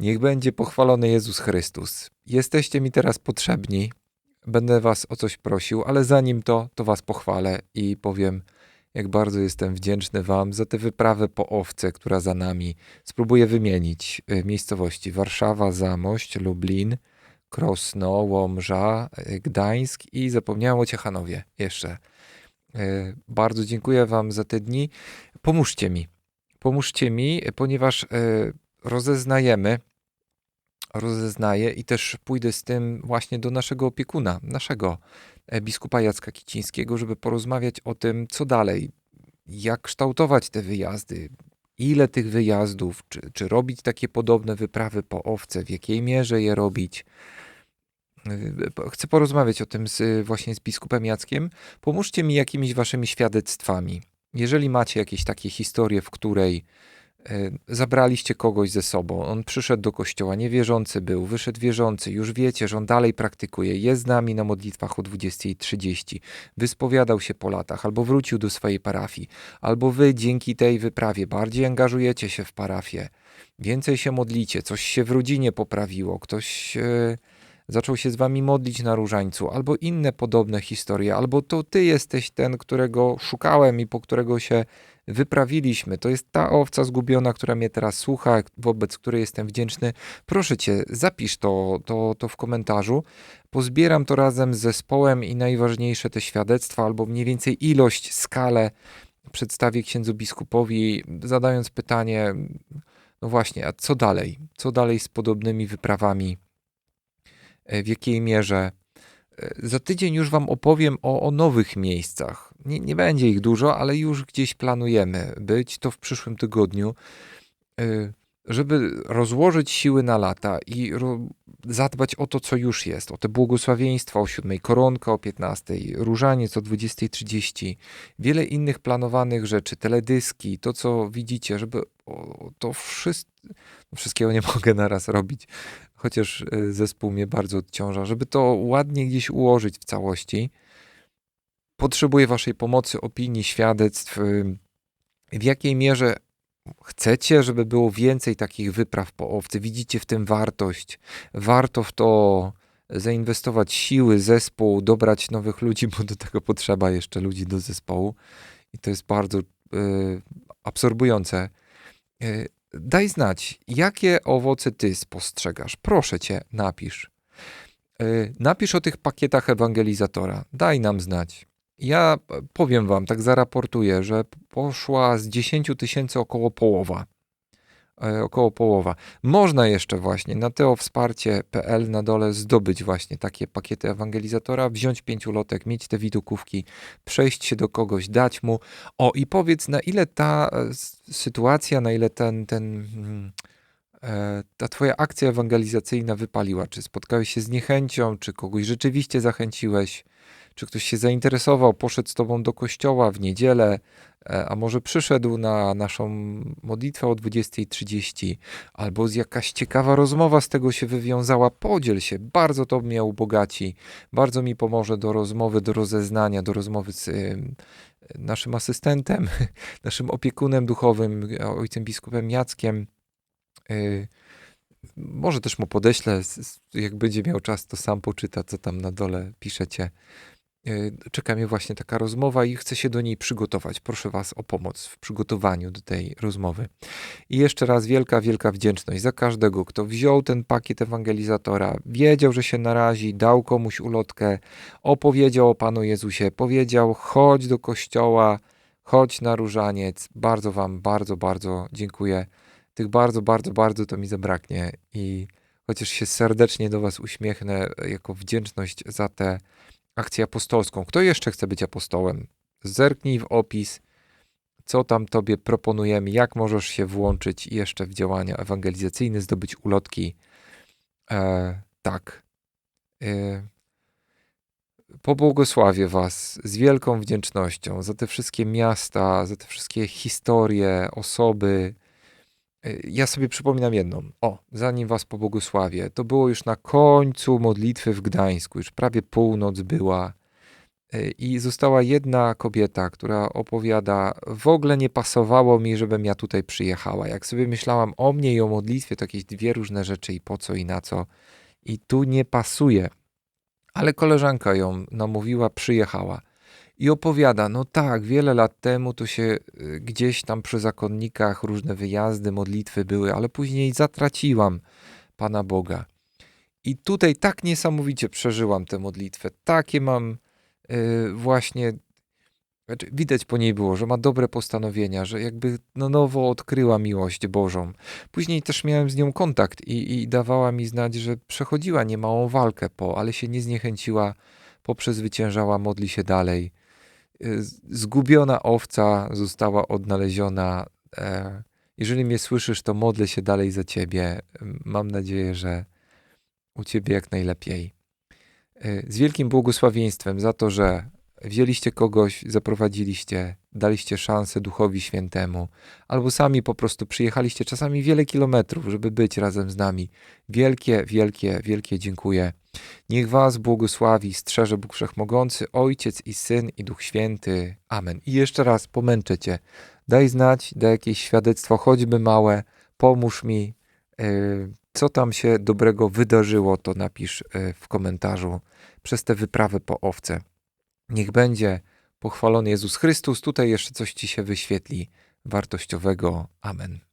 Niech będzie pochwalony Jezus Chrystus. Jesteście mi teraz potrzebni. Będę was o coś prosił, ale zanim to, to was pochwalę i powiem, jak bardzo jestem wdzięczny wam za tę wyprawę po owce, która za nami. Spróbuję wymienić y, miejscowości: Warszawa, Zamość, Lublin, Krosno, Łomża, y, Gdańsk i zapomniałem o Ciechanowie jeszcze. Y, bardzo dziękuję wam za te dni. Pomóżcie mi. Pomóżcie mi, ponieważ rozeznajemy rozeznaję i też pójdę z tym właśnie do naszego opiekuna, naszego e, biskupa Jacka Kicińskiego, żeby porozmawiać o tym, co dalej, jak kształtować te wyjazdy, ile tych wyjazdów, czy, czy robić takie podobne wyprawy po owce, w jakiej mierze je robić. E, chcę porozmawiać o tym z, właśnie z biskupem Jackiem. Pomóżcie mi jakimiś waszymi świadectwami. Jeżeli macie jakieś takie historie, w której zabraliście kogoś ze sobą, on przyszedł do kościoła, niewierzący był, wyszedł wierzący, już wiecie, że on dalej praktykuje, jest z nami na modlitwach o 20.30, wyspowiadał się po latach, albo wrócił do swojej parafii, albo wy dzięki tej wyprawie bardziej angażujecie się w parafię, więcej się modlicie, coś się w rodzinie poprawiło, ktoś e, zaczął się z wami modlić na różańcu, albo inne podobne historie, albo to ty jesteś ten, którego szukałem i po którego się wyprawiliśmy. To jest ta owca zgubiona, która mnie teraz słucha, wobec której jestem wdzięczny. Proszę cię, zapisz to, to, to w komentarzu. Pozbieram to razem z zespołem i najważniejsze te świadectwa, albo mniej więcej ilość, skalę przedstawię księdzu biskupowi, zadając pytanie, no właśnie, a co dalej? Co dalej z podobnymi wyprawami? E, w jakiej mierze? E, za tydzień już Wam opowiem o, o nowych miejscach nie, nie będzie ich dużo, ale już gdzieś planujemy być to w przyszłym tygodniu, y, żeby rozłożyć siły na lata i zadbać o to, co już jest, o te błogosławieństwa o siódmej, koronka o 15, różaniec o 20.30, wiele innych planowanych rzeczy, teledyski, to co widzicie, żeby to wszystko, no wszystkiego nie mogę naraz robić, chociaż y, zespół mnie bardzo odciąża, żeby to ładnie gdzieś ułożyć w całości Potrzebuję Waszej pomocy, opinii, świadectw. W jakiej mierze chcecie, żeby było więcej takich wypraw po owcy? Widzicie w tym wartość? Warto w to zainwestować siły, zespół, dobrać nowych ludzi, bo do tego potrzeba jeszcze ludzi do zespołu. I to jest bardzo y, absorbujące. Y, daj znać, jakie owoce ty spostrzegasz. Proszę cię, napisz. Y, napisz o tych pakietach ewangelizatora. Daj nam znać. Ja powiem wam, tak zaraportuję, że poszła z 10 tysięcy około połowa. E, około połowa. Można jeszcze właśnie na teowsparcie.pl na dole zdobyć właśnie takie pakiety ewangelizatora, wziąć pięciu lotek, mieć te widokówki, przejść się do kogoś, dać mu. O i powiedz, na ile ta e, sytuacja, na ile ten, ten hmm, e, ta twoja akcja ewangelizacyjna wypaliła? Czy spotkałeś się z niechęcią, czy kogoś rzeczywiście zachęciłeś? Czy ktoś się zainteresował, poszedł z tobą do kościoła w niedzielę, e, a może przyszedł na naszą modlitwę o 20.30, albo jakaś ciekawa rozmowa z tego się wywiązała, podziel się, bardzo to mnie ubogaci, bardzo mi pomoże do rozmowy, do rozeznania, do rozmowy z naszym asystentem, naszym opiekunem duchowym, ojcem biskupem Jackiem. E, może też mu podeślę, jak będzie miał czas, to sam poczyta, co tam na dole piszecie. E, czeka mnie właśnie taka rozmowa i chcę się do niej przygotować. Proszę Was o pomoc w przygotowaniu do tej rozmowy. I jeszcze raz wielka, wielka wdzięczność za każdego, kto wziął ten pakiet ewangelizatora, wiedział, że się narazi, dał komuś ulotkę, opowiedział o Panu Jezusie, powiedział: chodź do kościoła, chodź na różaniec. Bardzo Wam, bardzo, bardzo dziękuję. Tych bardzo, bardzo, bardzo to mi zabraknie i chociaż się serdecznie do Was uśmiechnę jako wdzięczność za te akcję apostolską. Kto jeszcze chce być apostołem? Zerknij w opis, co tam tobie proponujemy, jak możesz się włączyć jeszcze w działania ewangelizacyjne, zdobyć ulotki. E, tak. E, pobłogosławię Was z wielką wdzięcznością za te wszystkie miasta, za te wszystkie historie, osoby, ja sobie przypominam jedną. O, zanim was pobłogosławię, to było już na końcu modlitwy w Gdańsku, już prawie północ była. Y, I została jedna kobieta, która opowiada, w ogóle nie pasowało mi, żebym ja tutaj przyjechała. Jak sobie myślałam o mnie i o modlitwie, to jakieś dwie różne rzeczy i po co i na co. I tu nie pasuje. Ale koleżanka ją namówiła, przyjechała i opowiada, no tak, wiele lat temu to się y, gdzieś tam przy zakonnikach różne wyjazdy, modlitwy były, ale później zatraciłam Pana Boga. I tutaj tak niesamowicie przeżyłam tę modlitwę. Takie mam yy, właśnie. Znaczy, widać po niej było, że ma dobre postanowienia, że jakby na nowo odkryła miłość Bożą. Później też miałem z nią kontakt i, i dawała mi znać, że przechodziła niemałą walkę po, ale się nie zniechęciła, poprzezwyciężała, modli się dalej. Zgubiona owca została odnaleziona. E, jeżeli mnie słyszysz, to modlę się dalej za ciebie. Mam nadzieję, że u Ciebie jak najlepiej. E, z wielkim błogosławieństwem za to, że wzięliście kogoś, zaprowadziliście, daliście szansę Duchowi Świętemu, albo sami po prostu przyjechaliście czasami wiele kilometrów, żeby być razem z nami. Wielkie, wielkie, wielkie dziękuję. Niech Was błogosławi, strzeże Bóg Wszechmogący, Ojciec i Syn i Duch Święty. Amen. I jeszcze raz pomęczę Cię. Daj znać, daj jakieś świadectwo, choćby małe, pomóż mi. Yy, co tam się dobrego wydarzyło, to napisz e, w komentarzu przez tę wyprawę po owce. Niech będzie pochwalony Jezus Chrystus. Tutaj jeszcze coś ci się wyświetli wartościowego. Amen.